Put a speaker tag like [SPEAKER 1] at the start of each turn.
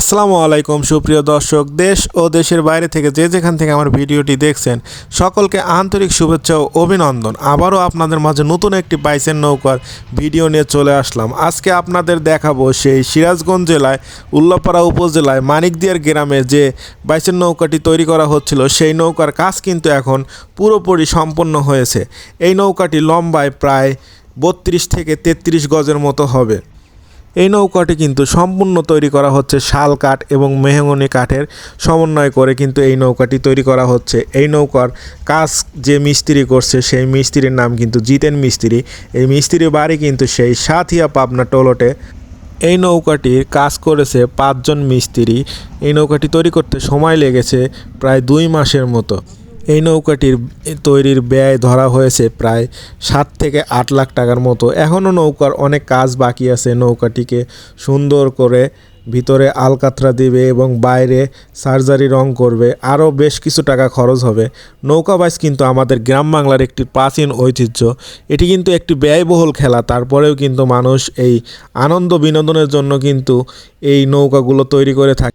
[SPEAKER 1] আসসালামু আলাইকুম, সুপ্রিয় দর্শক, দেশ ও দেশের বাইরে থেকে যে যেখান থেকে আমার ভিডিওটি দেখছেন, সকলকে আন্তরিক শুভেচ্ছা ও অভিনন্দন। আবারও আপনাদের মাঝে নতুন একটি বাইসের নৌকার ভিডিও নিয়ে চলে আসলাম। আজকে আপনাদের দেখাবো সেই সিরাজগঞ্জ জেলায়, উল্লাপাড়া উপজেলায়, মানিকদিয়ার গ্রামে যে বাইসের নৌকাটি তৈরি করা হচ্ছিল, সেই নৌকার কাজ কিন্তু এখন পুরোপুরি সম্পন্ন হয়েছে। এই নৌকাটি লম্বায় প্রায় বত্রিশ থেকে তেত্রিশ গজের মতো হবে। এই নৌকাটি কিন্তু সম্পূর্ণ তৈরি করা হচ্ছে শাল কাঠ এবং মেহগনি কাঠের সমন্বয় করে কিন্তু এই নৌকাটি তৈরি করা হচ্ছে। এই নৌকার কাজ যে মিস্ত্রি করছে সেই মিস্ত্রির নাম কিন্তু জিতেন মিস্ত্রি। এই মিস্ত্রির বাড়ি কিন্তু সেই সাথিয়া পাবনা টোলটে। এই নৌকাটির কাজ করেছে পাঁচজন মিস্ত্রি। এই নৌকাটি তৈরি করতে সময় লেগেছে প্রায় দুই মাসের মতো। এই নৌকাটির তৈরির ব্যয় ধরা হয়েছে প্রায় সাত থেকে আট লাখ টাকার মতো। এখনও নৌকার অনেক কাজ বাকি আছে। নৌকাটিকে সুন্দর করে ভিতরে আলকাতরা দিবে এবং বাইরে সার্জারি রং করবে। আরও বেশ কিছু টাকা খরচ হবে। নৌকা বাইচ কিন্তু আমাদের গ্রাম বাংলার একটি প্রাচীন ঐতিহ্য। এটি কিন্তু একটি ব্যয়বহুল খেলা। তারপরেও কিন্তু মানুষ এই আনন্দ বিনোদনের জন্য কিন্তু এই নৌকাগুলো তৈরি করে থাকে।